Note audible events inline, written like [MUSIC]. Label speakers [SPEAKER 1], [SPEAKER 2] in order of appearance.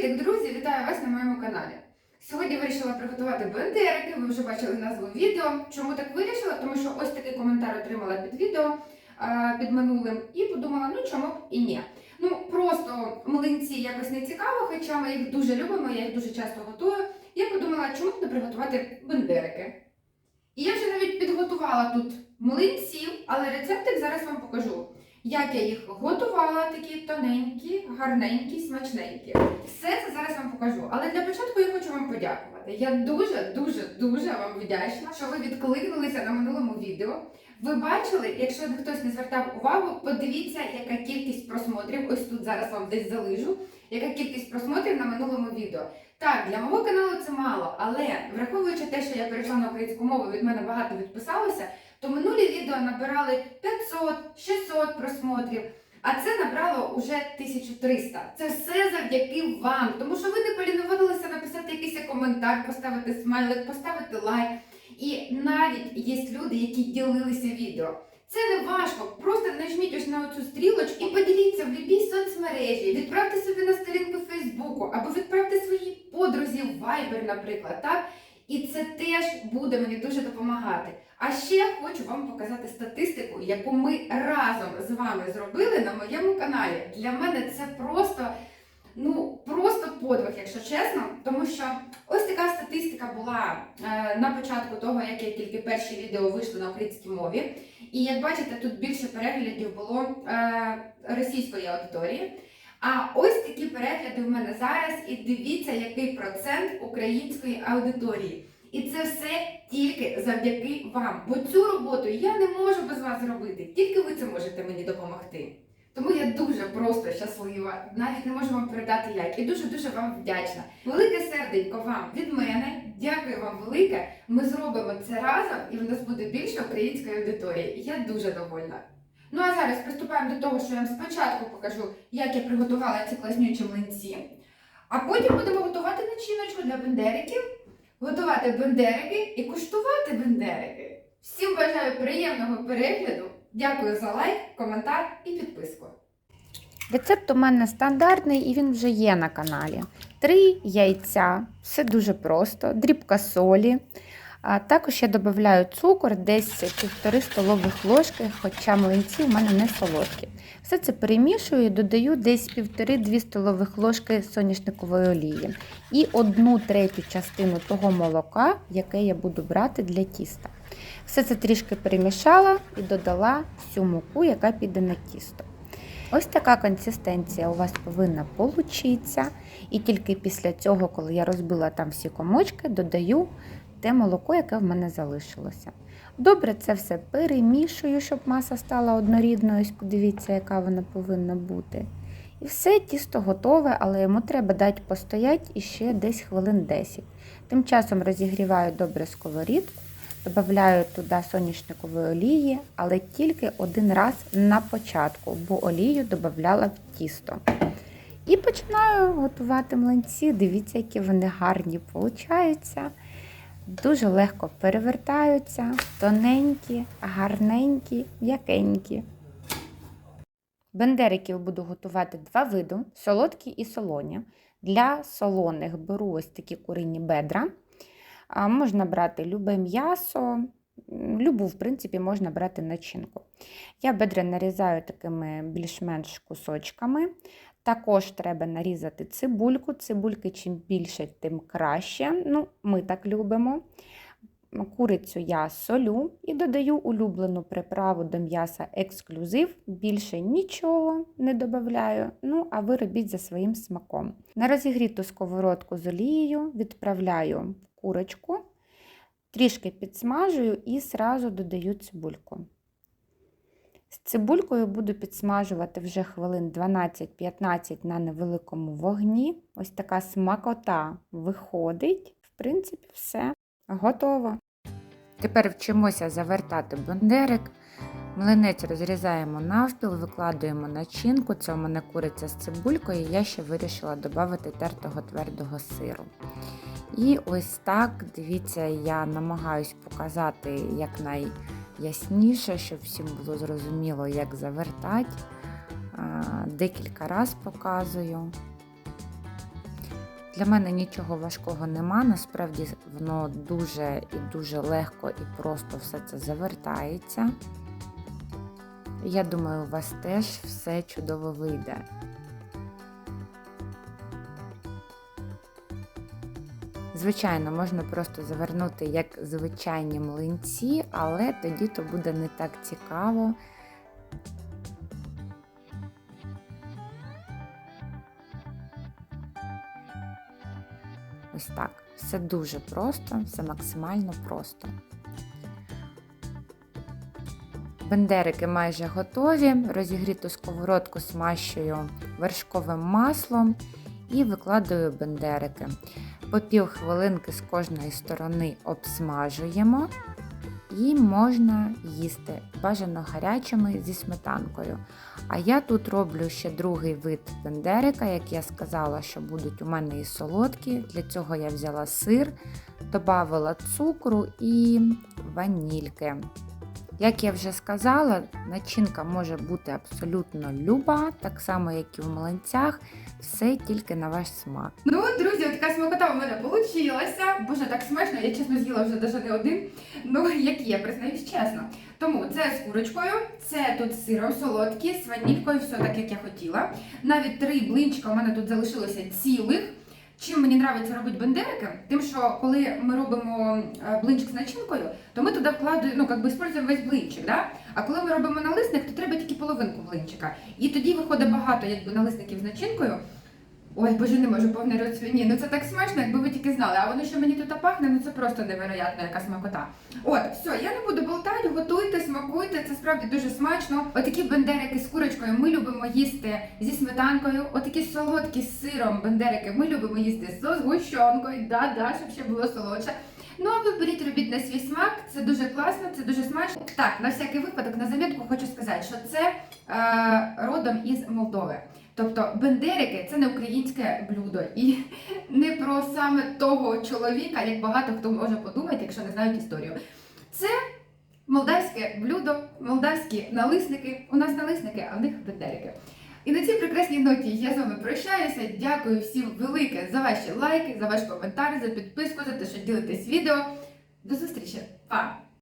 [SPEAKER 1] Привіт, друзі! Вітаю вас на моєму каналі. Сьогодні вирішила приготувати бендерики. Ви вже бачили назву відео. Чому так вирішила? Тому що ось такий коментар отримала під відео під минулим і подумала, ну чому б і ні. Ну просто млинці якось не цікаво, хоча ми їх дуже любимо, я їх дуже часто готую. Я подумала, чому б не приготувати бендерики. І я вже навіть підготувала тут млинців, але рецептик зараз вам покажу. Як я їх готувала, такі тоненькі, гарненькі, смачненькі. Все це зараз вам покажу. Але для початку я хочу вам подякувати. Я дуже, дуже, дуже вам вдячна, що ви відкликнулися на минулому відео. Ви бачили, якщо хтось не звертав увагу, подивіться, яка кількість просмотрів. Ось тут зараз вам десь залижу. Яка кількість просмотрів на минулому відео. Так, для мого каналу це мало, але враховуючи те, що я перейшла на українську мову, від мене багато відписалося, то минулі відео набирали 500, 600 просмотрів. А це набрало уже 1300. Це все завдяки вам, тому що ви не полінувалися написати якийсь коментар, поставити смайлик, поставити лайк. І навіть є люди, які ділилися відео. Це не важко. Просто нажміть ось на оцю стрілочку і поділіться в будь-якій соцмережі. Відправте собі на сторінку Фейсбуку або відправте своїй подрузі в Viber, наприклад. Так? І це теж буде мені дуже допомагати. А ще хочу вам показати статистику, яку ми разом з вами зробили на моєму каналі. Для мене це просто, ну просто подвиг, якщо чесно, тому що ось така статистика була е, на початку того, як я тільки перші відео вийшли на українській мові. І як бачите, тут більше переглядів було е, російської аудиторії. А ось такі перегляди в мене зараз, і дивіться, який процент української аудиторії. І це все тільки завдяки вам. Бо цю роботу я не можу без вас зробити. Тільки ви це можете мені допомогти. Тому я дуже просто щаслива, навіть не можу вам передати як. І дуже-дуже вам вдячна. Велике серденько вам від мене. Дякую вам велике. Ми зробимо це разом, і в нас буде більше української аудиторії. Я дуже довольна. Ну а зараз приступаємо до того, що я вам спочатку покажу, як я приготувала ці класнючі млинці. А потім будемо готувати начиночку для бендериків, готувати бендерики і куштувати бендерики. Всім бажаю приємного перегляду. Дякую за лайк, коментар і підписку.
[SPEAKER 2] Рецепт у мене стандартний і він вже є на каналі. Три яйця, все дуже просто, дрібка солі. А також я додаю цукор, десь 1,5 столових ложки, хоча млинці у мене не солодкі. Все це перемішую і додаю десь 1,5-2 столових ложки соняшникової олії і одну третю частину того молока, яке я буду брати для тіста. Все це трішки перемішала і додала всю муку, яка піде на тісто. Ось така консистенція у вас повинна получитися. І тільки після цього, коли я розбила там всі комочки, додаю те молоко, яке в мене залишилося. Добре, це все перемішую, щоб маса стала однорідною. Подивіться, яка вона повинна бути. І все, тісто готове, але йому треба дати постояти іще десь хвилин 10. Тим часом розігріваю добре сковорідку. Добавляю туди соняшникової олії, але тільки один раз на початку, бо олію додавала в тісто. І починаю готувати млинці. Дивіться, які вони гарні получаються. Дуже легко перевертаються, тоненькі, гарненькі, м'якенькі. Бендериків буду готувати два види: солодкі і солоні. Для солоних беру ось такі курині бедра. Можна брати любе м'ясо, любу, в принципі, можна брати начинку. Я бедра нарізаю такими більш-менш кусочками. Також треба нарізати цибульку. Цибульки чим більше, тим краще. Ну, Ми так любимо. Курицю я солю і додаю улюблену приправу до м'яса ексклюзив. Більше нічого не додаю. Ну, а ви робіть за своїм смаком. На розігріту сковородку з олією відправляю курочку, трішки підсмажую і сразу додаю цибульку. З цибулькою буду підсмажувати вже хвилин 12-15 на невеликому вогні. Ось така смакота виходить. В принципі, все готово. Тепер вчимося завертати бендерик. Млинець розрізаємо навпіл, викладуємо начинку. Це у мене куриця з цибулькою, я ще вирішила додати тертого твердого сиру. І ось так, дивіться, я намагаюсь показати якнайясніше, щоб всім було зрозуміло, як завертати. Декілька разів показую. Для мене нічого важкого нема. Насправді воно дуже і дуже легко і просто все це завертається. Я думаю, у вас теж все чудово вийде. Звичайно, можна просто завернути як звичайні млинці, але тоді то буде не так цікаво. Ось так. Все дуже просто, все максимально просто. Бендерики майже готові. Розігріту сковородку смащую вершковим маслом і викладаю бендерики. По пів хвилинки з кожної сторони обсмажуємо і можна їсти бажано гарячими зі сметанкою. А я тут роблю ще другий вид бендерика, як я сказала, що будуть у мене і солодкі. Для цього я взяла сир, додавала цукру і ванільки. Як я вже сказала, начинка може бути абсолютно люба, так само, як і в млинцях, все тільки на ваш смак.
[SPEAKER 1] Ну, друзі, така смакота у мене вийшла. Боже, так смачно, я чесно з'їла вже навіть не один. Ну, [LAUGHS] як є, признаюсь чесно. Тому це з курочкою, це тут сиром солодкі, з ванількою, все так, як я хотіла. Навіть три блинчика у мене тут залишилося цілих. Чим мені подобається робити бендерики, тим, що коли ми робимо е, блинчик з начинкою, то ми туди вкладуємо, ну, якби використовуємо весь блинчик, да? а коли ми робимо налисник, то треба тільки половинку блинчика. І тоді виходить багато якби, налисників з начинкою. Ой, боже, не можу повний рот свій. Ні, ну це так смачно, якби ви тільки знали. А воно що мені тут пахне, ну це просто невероятна яка смакота. От, все, я не буду болтати, готуйте, смакуйте, це справді дуже смачно. Отакі бендерики з курочкою ми любимо їсти зі сметанкою. Отакі солодкі з сиром бендерики ми любимо їсти з згущенкою. Да-да, щоб ще було солодше. Ну, а ви беріть, робіть на свій смак, це дуже класно, це дуже смачно. Так, на всякий випадок, на замітку хочу сказати, що це е, родом із Молдови. Тобто бендерики це не українське блюдо і не про саме того чоловіка, як багато хто може подумати, якщо не знають історію. Це молдавське блюдо, молдавські налисники. У нас налисники, а в них бендерики. І на цій прекрасній ноті я з вами прощаюся. Дякую всім велике за ваші лайки, за ваш коментар, за підписку, за те, що ділитесь відео. До зустрічі! Па!